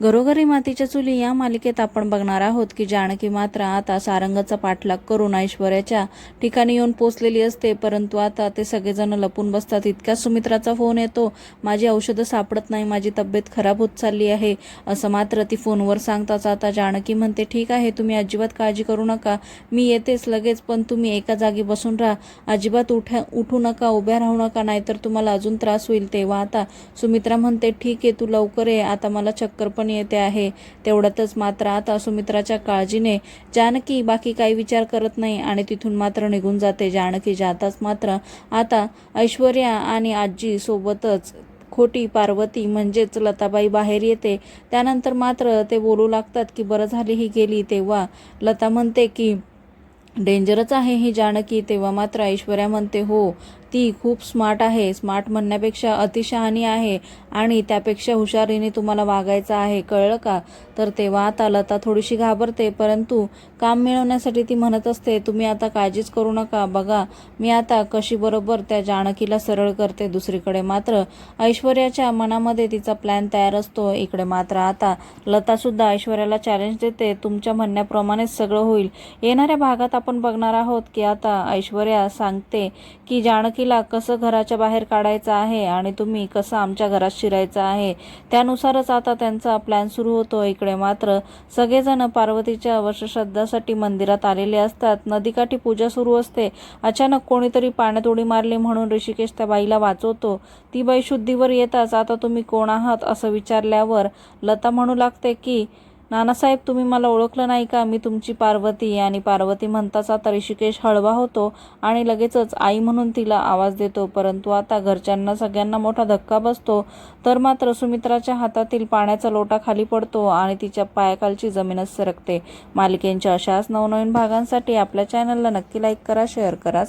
घरोघरी मातीच्या चुली या मालिकेत आपण बघणार आहोत की जानकी मात्र आता सारंगाचा पाठलाग करून ऐश्वर्याच्या ठिकाणी येऊन पोचलेली असते परंतु आता ते सगळेजण लपून बसतात. इतक्या सुमित्राचा फोन येतो माझी औषधं सापडत नाही माझी तब्येत खराब होत चालली आहे. असं मात्र ती फोनवर सांगताच आता जानकी म्हणते ठीक आहे तुम्ही अजिबात काळजी करू नका मी येतेच लगेच पण तुम्ही एका जागी बसून राहा. अजिबात उठा उठू नका उभ्या राहू नका नाहीतर तुम्हाला अजून त्रास होईल. तेव्हा आता सुमित्रा म्हणते ठीक आहे तू लवकर ये आता मला चक्कर पण येते आहे. तेवढ्यातच मात्र आता सुमित्राच्या काळजीने जानकी बाकी काही विचार करत नाही आणि तिथून मात्र निघून जाते. जानकी जाताच मात्र आता ऐश्वर्या आणि आजी सोबतच खोटी पार्वती म्हणजेच लताबाई बाहेर येते. त्यानंतर मात्र ते बोलू लागतात की बरं झाली ही गेली तेव्हा. लता म्हणते की डेंजरच आहे ही जानकी तेव्हा मात्र ऐश्वर्या म्हणते हो ती खूप स्मार्ट आहे. स्मार्ट म्हणण्यापेक्षा अतिशहाणी आहे आणि त्यापेक्षा हुशारीने तुम्हाला वागायचं आहे. कळलं का? तर तेव्हा आता लता थोडीशी घाबरते परंतु काम मिळवण्यासाठी ती म्हणत असते तुम्ही आता काळजीच करू नका. बघा मी आता कशी बरोबर त्या जानकीला सरळ करते. दुसरीकडे मात्र ऐश्वर्याच्या मनामध्ये तिचा प्लॅन तयार असतो. इकडे मात्र आता लतासुद्धा ऐश्वर्याला चॅलेंज देते. तुमच्या म्हणण्याप्रमाणेच सगळं होईल. येणाऱ्या भागात आपण बघणार आहोत की आता ऐश्वर्या सांगते की जानकीला कसं घराच्या बाहेर काढायचं आहे आणि तुम्ही कसं आमच्या घरात शिरायचं आहे. त्यानुसारच आता त्यांचा प्लॅन सुरू होतो. इकडे मात्र सगळेजण पार्वतीच्या वर्षश्रद्धासाठी मंदिरात आलेले असतात. नदीकाठी पूजा सुरू असते. अचानक कोणीतरी पाण्यात उडी मारली म्हणून ऋषिकेश त्या बाईला वाचवतो. ती बाई शुद्धीवर येताच आता तुम्ही कोण आहात असं विचारल्यावर लता म्हणू लागते की नानासाहेब तुम्ही मला ओळखलं नाही का? मी तुमची पार्वती आणि पार्वती म्हणताच आता ऋषिकेश हळवा होतो आणि लगेचच आई म्हणून तिला आवाज देतो. परंतु आता घरच्यांना सगळ्यांना मोठा धक्का बसतो. तर मात्र सुमित्राच्या हातातील पाण्याचा लोटा खाली पडतो आणि तिच्या पायाखालची जमीनच सरकते. मालिकेंच्या अशाच नवनवीन भागांसाठी आपल्या चॅनलला नक्की लाईक करा शेअर करा